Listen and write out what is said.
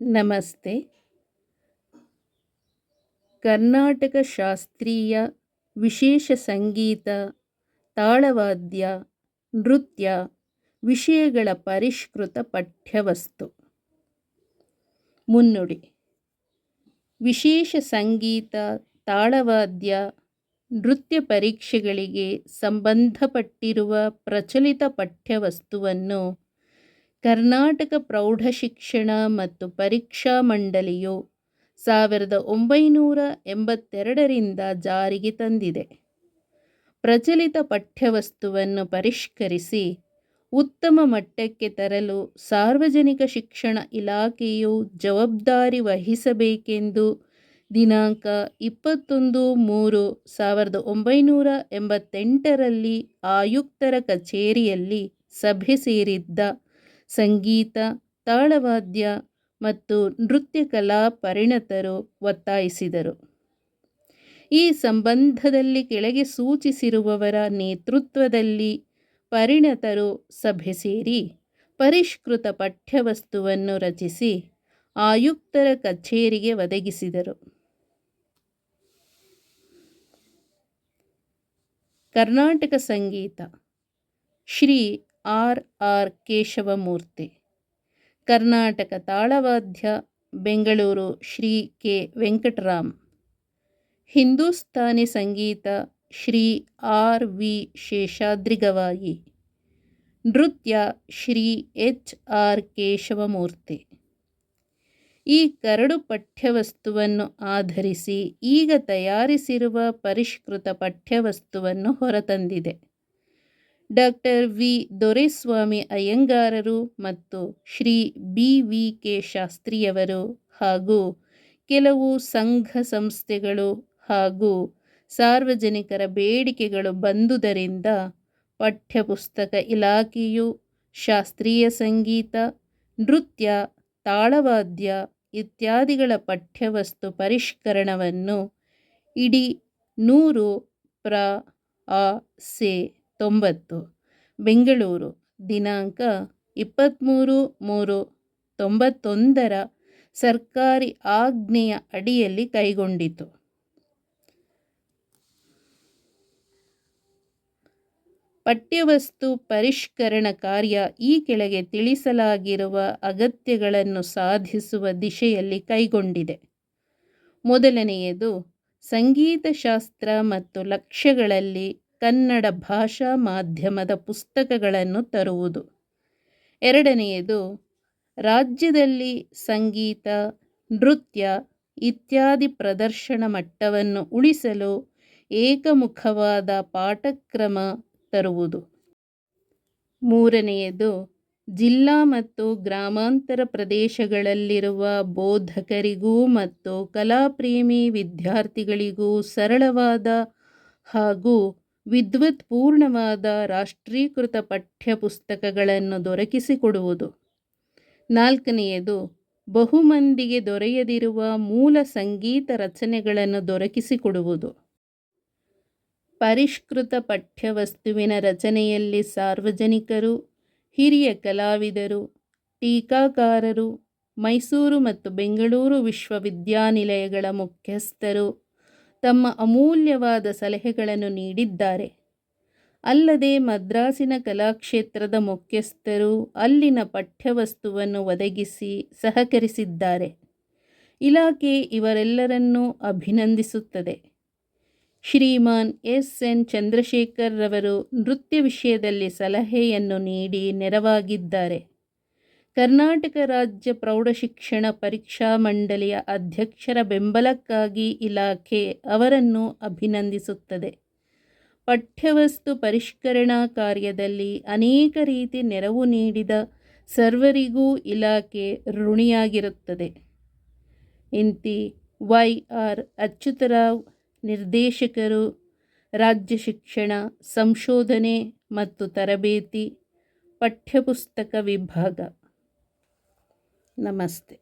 ನಮಸ್ತೆ. ಕರ್ನಾಟಕ ಶಾಸ್ತ್ರೀಯ ವಿಶೇಷ ಸಂಗೀತ, ತಾಳವಾದ್ಯ, ನೃತ್ಯ ವಿಷಯಗಳ ಪರಿಷ್ಕೃತ ಪಠ್ಯವಸ್ತು. ಮುನ್ನುಡಿ. ವಿಶೇಷ ಸಂಗೀತ, ತಾಳವಾದ್ಯ, ನೃತ್ಯ ಪರೀಕ್ಷೆಗಳಿಗೆ ಸಂಬಂಧಪಟ್ಟಿರುವ ಪ್ರಚಲಿತ ಪಠ್ಯವಸ್ತುವನ್ನು ಕರ್ನಾಟಕ ಪ್ರೌಢಶಿಕ್ಷಣ ಮತ್ತು ಪರೀಕ್ಷಾ ಮಂಡಳಿಯು ಸಾವಿರದ ಒಂಬೈನೂರ ಎಂಬತ್ತೆರಡರಿಂದ ಜಾರಿಗೆ ತಂದಿದೆ. ಪ್ರಚಲಿತ ಪಠ್ಯವಸ್ತುವನ್ನು ಪರಿಷ್ಕರಿಸಿ ಉತ್ತಮ ಮಟ್ಟಕ್ಕೆ ತರಲು ಸಾರ್ವಜನಿಕ ಶಿಕ್ಷಣ ಇಲಾಖೆಯು ಜವಾಬ್ದಾರಿ ವಹಿಸಬೇಕೆಂದು ದಿನಾಂಕ ಇಪ್ಪತ್ತೊಂದು ಮೂರು ಸಾವಿರದ ಒಂಬೈನೂರ ಎಂಬತ್ತೆಂಟರಲ್ಲಿ ಆಯುಕ್ತರ ಕಚೇರಿಯಲ್ಲಿ ಸಭೆ ಸೇರಿದ್ದ ಸಂಗೀತ, ತಾಳವಾದ್ಯ ಮತ್ತು ನೃತ್ಯ ಕಲಾ ಪರಿಣತರು ಒತ್ತಾಯಿಸಿದರು. ಈ ಸಂಬಂಧದಲ್ಲಿ ಕೆಳಗೆ ಸೂಚಿಸಿರುವವರ ನೇತೃತ್ವದಲ್ಲಿ ಪರಿಣತರು ಸಭೆ ಸೇರಿ ಪರಿಷ್ಕೃತ ಪಠ್ಯವಸ್ತುವನ್ನು ರಚಿಸಿ ಆಯುಕ್ತರ ಕಚೇರಿಗೆ ಒದಗಿಸಿದರು. ಕರ್ನಾಟಕ ಸಂಗೀತ ಶ್ರೀ ಆರ್ ಆರ್ ಕೇಶವಮೂರ್ತಿ. ಕರ್ನಾಟಕ ತಾಳವಾದ್ಯ, ಬೆಂಗಳೂರು ಶ್ರೀ ಕೆ ವೆಂಕಟರಾಮ್. ಹಿಂದೂಸ್ತಾನಿ ಸಂಗೀತ ಶ್ರೀ ಆರ್ ವಿ ಶೇಷಾದ್ರಿಗವಾಯಿ ನೃತ್ಯ ಶ್ರೀ ಎಚ್ ಆರ್ ಕೇಶವಮೂರ್ತಿ. ಈ ಕರಡು ಪಠ್ಯವಸ್ತುವನ್ನು ಆಧರಿಸಿ ಈಗ ತಯಾರಿಸಿರುವ ಪರಿಷ್ಕೃತ ಪಠ್ಯವಸ್ತುವನ್ನು ಹೊರತಂದಿದೆ. Doctor V. ದೊರೆಸ್ವಾಮಿ ಅಯ್ಯಂಗಾರರು ಮತ್ತು ಶ್ರೀ ಬಿ. ವಿ. ಕೆ. ಶಾಸ್ತ್ರಿಯವರು ಹಾಗೂ ಕೆಲವು ಸಂಘ ಸಂಸ್ಥೆಗಳು ಹಾಗೂ ಸಾರ್ವಜನಿಕರ ಬೇಡಿಕೆಗಳು ಬಂದುದರಿಂದ ಪಠ್ಯಪುಸ್ತಕ ಇಲಾಖೆಯು ಶಾಸ್ತ್ರೀಯ ಸಂಗೀತ, ನೃತ್ಯ, ತಾಳವಾದ್ಯ ಇತ್ಯಾದಿಗಳ ಪಠ್ಯವಸ್ತು ಪರಿಷ್ಕರಣವನ್ನು ಇಡೀ ನೂರು ಪ್ರ. ಆ. ಸೆ. ತೊಂಬತ್ತು. ಬೆಂಗಳೂರು, ದಿನಾಂಕ ಇಪ್ಪತ್ತ್ಮೂರು ಮೂರು ತೊಂಬತ್ತೊಂದರ ಸರ್ಕಾರಿ ಆಜ್ಞೆಯ ಅಡಿಯಲ್ಲಿ ಕೈಗೊಂಡಿತು. ಪಠ್ಯವಸ್ತು ಪರಿಷ್ಕರಣ ಕಾರ್ಯ ಈ ಕೆಳಗೆ ತಿಳಿಸಲಾಗಿರುವ ಅಗತ್ಯಗಳನ್ನು ಸಾಧಿಸುವ ದಿಶೆಯಲ್ಲಿ ಕೈಗೊಂಡಿದೆ. ಮೊದಲನೆಯದು, ಸಂಗೀತಶಾಸ್ತ್ರ ಮತ್ತು ಲಕ್ಷ್ಯಗಳಲ್ಲಿ ಕನ್ನಡ ಭಾಷಾ ಮಾಧ್ಯಮದ ಪುಸ್ತಕಗಳನ್ನು ತರುವುದು. ಎರಡನೆಯದು, ರಾಜ್ಯದಲ್ಲಿ ಸಂಗೀತ, ನೃತ್ಯ ಇತ್ಯಾದಿ ಪ್ರದರ್ಶನ ಮಟ್ಟವನ್ನು ಉಳಿಸಲು ಏಕಮುಖವಾದ ಪಾಠಕ್ರಮ ತರುವುದು. ಮೂರನೆಯದು, ಜಿಲ್ಲಾ ಮತ್ತು ಗ್ರಾಮಾಂತರ ಪ್ರದೇಶಗಳಲ್ಲಿರುವ ಬೋಧಕರಿಗೂ ಮತ್ತು ಕಲಾಪ್ರೇಮಿ ವಿದ್ಯಾರ್ಥಿಗಳಿಗೂ ಸರಳವಾದ ಹಾಗೂ ವಿದ್ವತ್ಪೂರ್ಣವಾದ ರಾಷ್ಟ್ರೀಕೃತ ಪಠ್ಯಪುಸ್ತಕಗಳನ್ನು ದೊರಕಿಸಿಕೊಡುವುದು. ನಾಲ್ಕನೆಯದು, ಬಹುಮಂದಿಗೆ ದೊರೆಯದಿರುವ ಮೂಲ ಸಂಗೀತ ರಚನೆಗಳನ್ನು ದೊರಕಿಸಿಕೊಡುವುದು. ಪರಿಷ್ಕೃತ ಪಠ್ಯವಸ್ತುವಿನ ರಚನೆಯಲ್ಲಿ ಸಾರ್ವಜನಿಕರು, ಹಿರಿಯ ಕಲಾವಿದರು, ಟೀಕಾಕಾರರು, ಮೈಸೂರು ಮತ್ತು ಬೆಂಗಳೂರು ವಿಶ್ವವಿದ್ಯಾನಿಲಯಗಳ ಮುಖ್ಯಸ್ಥರು ತಮ್ಮ ಅಮೂಲ್ಯವಾದ ಸಲಹೆಗಳನ್ನು ನೀಡಿದ್ದಾರೆ. ಅಲ್ಲದೆ ಮದ್ರಾಸಿನ ಕಲಾಕ್ಷೇತ್ರದ ಮುಖ್ಯಸ್ಥರು ಅಲ್ಲಿನ ಪಠ್ಯವಸ್ತುವನ್ನು ಒದಗಿಸಿ ಸಹಕರಿಸಿದ್ದಾರೆ. ಇಲಾಖೆ ಇವರೆಲ್ಲರನ್ನೂ ಅಭಿನಂದಿಸುತ್ತದೆ. ಶ್ರೀಮಾನ್ ಎಸ್. ಎನ್. ಚಂದ್ರಶೇಖರ್ ರವರು ನೃತ್ಯ ವಿಷಯದಲ್ಲಿ ಸಲಹೆಯನ್ನು ನೀಡಿ ನೆರವಾಗಿದ್ದಾರೆ. ಕರ್ನಾಟಕ ರಾಜ್ಯ ಪ್ರೌಢಶಿಕ್ಷಣ ಪರೀಕ್ಷಾ ಮಂಡಳಿಯ ಅಧ್ಯಕ್ಷರ ಬೆಂಬಲಕ್ಕಾಗಿ ಇಲಾಖೆ ಅವರನ್ನು ಅಭಿನಂದಿಸುತ್ತದೆ. ಪಠ್ಯವಸ್ತು ಪರಿಷ್ಕರಣಾ ಕಾರ್ಯದಲ್ಲಿ ಅನೇಕ ರೀತಿ ನೆರವು ನೀಡಿದ ಸರ್ವರಿಗೂ ಇಲಾಖೆ ಋಣಿಯಾಗಿರುತ್ತದೆ. ಇಂತಿ ವೈ ಆರ್ ಅಚ್ಯುತರಾವ್, ನಿರ್ದೇಶಕರು, ರಾಜ್ಯ ಶಿಕ್ಷಣ, ಸಂಶೋಧನೆ ಮತ್ತು ತರಬೇತಿ, ಪಠ್ಯಪುಸ್ತಕ ವಿಭಾಗ. ನಮಸ್ತೆ